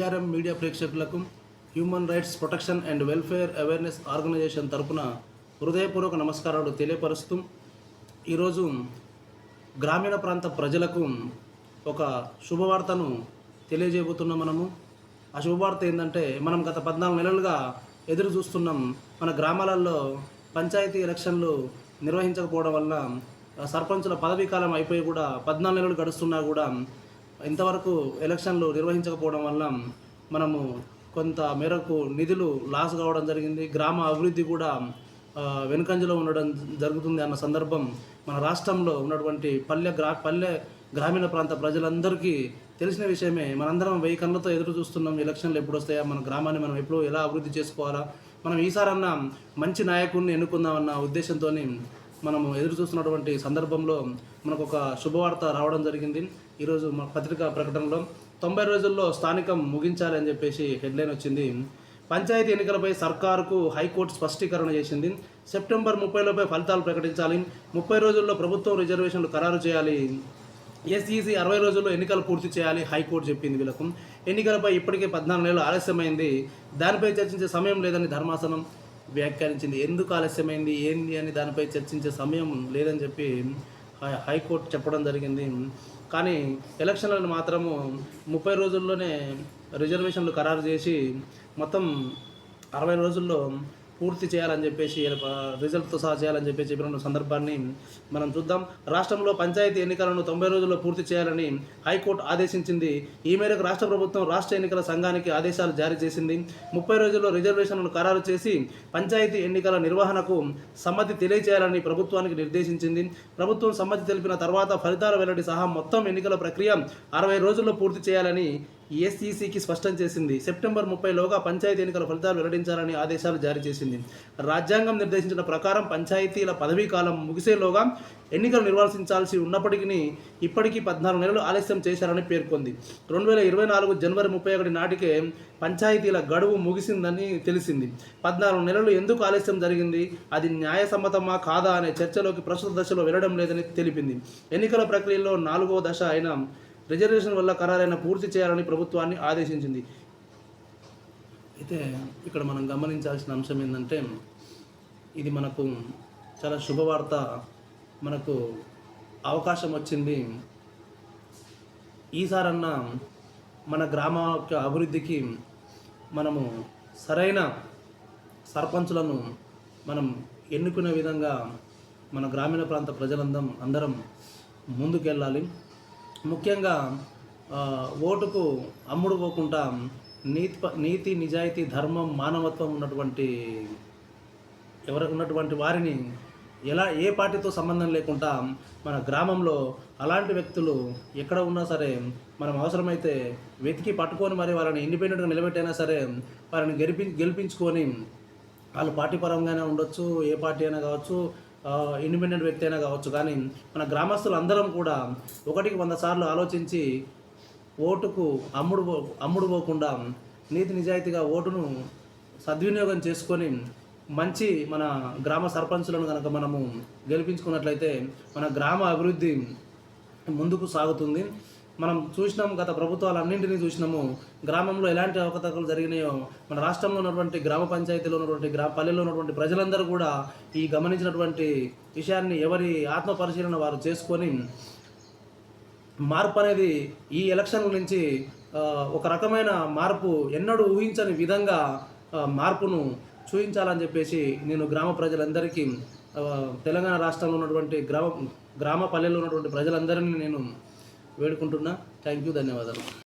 VRM media ప్రేక్షకులకు human rights protection and welfare awareness organisation తరపున హృదయపూర్వక నమస్కారాలు తెలియపరుస్తూ ఈరోజు గ్రామీణ ప్రాంత ప్రజలకు ఒక శుభవార్తను తెలియజేయబోతున్నాం మనము. ఆ శుభవార్త ఏంటంటే మనం గత పద్నాలుగు నెలలుగా ఎదురు చూస్తున్నాం మన గ్రామాలలో పంచాయతీ ఎలక్షన్లు నిర్వహించకపోవడం వల్ల సర్పంచుల పదవీ కాలం అయిపోయి కూడా పద్నాలుగు నెలలు గడుస్తున్నా కూడా ఇంతవరకు ఎలక్షన్లు నిర్వహించకపోవడం వల్ల మనము కొంత మేరకు నిధులు లాస్ కావడం జరిగింది. గ్రామ అభివృద్ధి కూడా వెనుకంజలో ఉండడం జరుగుతుంది అన్న సందర్భం మన రాష్ట్రంలో ఉన్నటువంటి పల్లె గ్రా పల్లె గ్రామీణ ప్రాంత ప్రజలందరికీ తెలిసిన విషయమే. మనందరం వెయ్యి కళ్ళతో ఎదురు చూస్తున్నాం ఎలక్షన్లు ఎప్పుడు వస్తాయా మన గ్రామాన్ని మనం ఎప్పుడు ఎలా అభివృద్ధి చేసుకోవాలా? మనం ఈసారన్నా మంచి నాయకుడిని ఎన్నుకుందామన్న ఉద్దేశంతో మనం ఎదురు చూస్తున్నటువంటి సందర్భంలో మనకు ఒక శుభవార్త రావడం జరిగింది. ఈరోజు మన పత్రికా ప్రకటనలో తొంభై రోజుల్లో స్థానికం ముగించాలి అని చెప్పేసి హెడ్లైన్ వచ్చింది. పంచాయతీ ఎన్నికలపై సర్కారుకు హైకోర్టు స్పష్టీకరణ చేసింది. సెప్టెంబర్ ముప్పైలోపై ఫలితాలు ప్రకటించాలి. ముప్పై రోజుల్లో ప్రభుత్వం రిజర్వేషన్లు ఖరారు చేయాలి. ఎస్ఈసి అరవై రోజుల్లో ఎన్నికలు పూర్తి చేయాలి హైకోర్టు చెప్పింది వీళ్ళకు. ఎన్నికలపై ఇప్పటికే పద్నాలుగు నెలలు ఆలస్యమైంది. దానిపై చర్చించే సమయం లేదని ధర్మాసనం. వ్యాఖ్యానించింది. ఎందుకు ఆలస్యమైంది? ఏంది అని దానిపై చర్చించే సమయం లేదని చెప్పి హైకోర్టు చెప్పడం జరిగింది. కానీ ఎలక్షన్లను మాత్రము ముప్పై రోజుల్లోనే రిజర్వేషన్లు ఖరారు చేసి మొత్తం అరవై రోజుల్లో పూర్తి చేయాలని చెప్పేసి రిజల్ట్తో సహా చేయాలని చెప్పేసి చెప్పిన సందర్భాన్ని మనం చూద్దాం. రాష్ట్రంలో పంచాయతీ ఎన్నికలను తొంభై రోజుల్లో పూర్తి చేయాలని హైకోర్టు ఆదేశించింది. ఈ మేరకు రాష్ట్ర ప్రభుత్వం రాష్ట్ర ఎన్నికల సంఘానికి ఆదేశాలు జారీ చేసింది. ముప్పై రోజుల్లో రిజర్వేషన్లను ఖరారు చేసి పంచాయతీ ఎన్నికల నిర్వహణకు సమ్మతి తెలియజేయాలని ప్రభుత్వానికి నిర్దేశించింది. ప్రభుత్వం సమ్మతి తెలిపిన తర్వాత ఫలితాల వెల్లడి సహా మొత్తం ఎన్నికల ప్రక్రియ అరవై రోజుల్లో పూర్తి చేయాలని ఎస్ఈసికి స్పష్టం చేసింది. సెప్టెంబర్ ముప్పైలోగా పంచాయతీ ఎన్నికల ఫలితాలు వెల్లడించాలని ఆదేశాలు జారీ చేసింది. రాజ్యాంగం నిర్దేశించిన ప్రకారం పంచాయతీల పదవీ కాలం ముగిసేలోగా ఎన్నికలు నిర్వహించాల్సి ఉన్నప్పటికీ ఇప్పటికీ పద్నాలుగు నెలలు ఆలస్యం చేశారని పేర్కొంది. రెండు వేల ఇరవై నాలుగు జనవరి ముప్పై ఒకటి నాటికే పంచాయతీల గడువు ముగిసిందని తెలిసింది. పద్నాలుగు నెలలు ఎందుకు ఆలస్యం జరిగింది? అది న్యాయసమ్మతమా కాదా అనే చర్చలోకి ప్రస్తుత దశలో వెళ్ళడం లేదని తెలిపింది. ఎన్నికల ప్రక్రియలో నాలుగో దశ అయిన రిజర్వేషన్ వల్ల ఖరారైన పూర్తి చేయాలని ప్రభుత్వాన్ని ఆదేశించింది. అయితే ఇక్కడ మనం గమనించాల్సిన అంశం ఏంటంటే ఇది మనకు చాలా శుభవార్త మనకు అవకాశం వచ్చింది. ఈసారన్నా మన గ్రామ యొక్క అభివృద్ధికి మనము సరైన సర్పంచులను మనం ఎన్నుకునే విధంగా మన గ్రామీణ ప్రాంత ప్రజలందరం అందరం ముందుకెళ్ళాలి. ముఖ్యంగా ఓటుకు అమ్ముడు పోకుండా నీతి ప- నీతి నిజాయితీ ధర్మం మానవత్వం ఉన్నటువంటి ఎవరికి ఉన్నటువంటి వారిని ఎలా ఏ పార్టీతో సంబంధం లేకుండా మన గ్రామంలో అలాంటి వ్యక్తులు ఎక్కడ ఉన్నా సరే మనం అవసరమైతే వెతికి పట్టుకొని మరి వాళ్ళని ఇండిపెండెంట్గా నిలబెట్టైనా సరే వారిని గెలిపి గెలిపించుకొని వాళ్ళు పార్టీ పరంగానే ఉండొచ్చు ఏ పార్టీ అయినా కావచ్చు ఇండిపెండెంట్ వ్యక్తి అయినా కావచ్చు కానీ మన గ్రామస్తులు అందరం కూడా ఒకటికి వంద సార్లు ఆలోచించి ఓటుకు అమ్ముడు పో అమ్ముడు పోకుండా నీతి నిజాయితీగా ఓటును సద్వినియోగం చేసుకొని మంచి మన గ్రామ సర్పంచులను కనుక మనము గెలిపించుకున్నట్లయితే మన గ్రామ అభివృద్ధి ముందుకు సాగుతుంది. మనం చూసినాం గత ప్రభుత్వాలన్నింటినీ చూసినాము. గ్రామంలో ఎలాంటి అవకతవకలు జరిగినాయో మన రాష్ట్రంలో ఉన్నటువంటి గ్రామ పంచాయతీలో ఉన్నటువంటి గ్రామ పల్లెల్లో ఉన్నటువంటి ప్రజలందరూ కూడా ఈ గమనించినటువంటి విషయాన్ని ఎవరి ఆత్మ పరిశీలన వారు చేసుకొని మార్పు అనేది ఈ ఎలక్షన్ల నుంచి ఒక రకమైన మార్పు ఎన్నడూ ఊహించని విధంగా మార్పును చూపించాలని చెప్పేసి నేను గ్రామ ప్రజలందరికీ తెలంగాణ రాష్ట్రంలో ఉన్నటువంటి గ్రామ గ్రామ పల్లెల్లో ఉన్నటువంటి ప్రజలందరినీ నేను వేడుకుంటున్నా. థ్యాంక్ యూ ధన్యవాదాలు.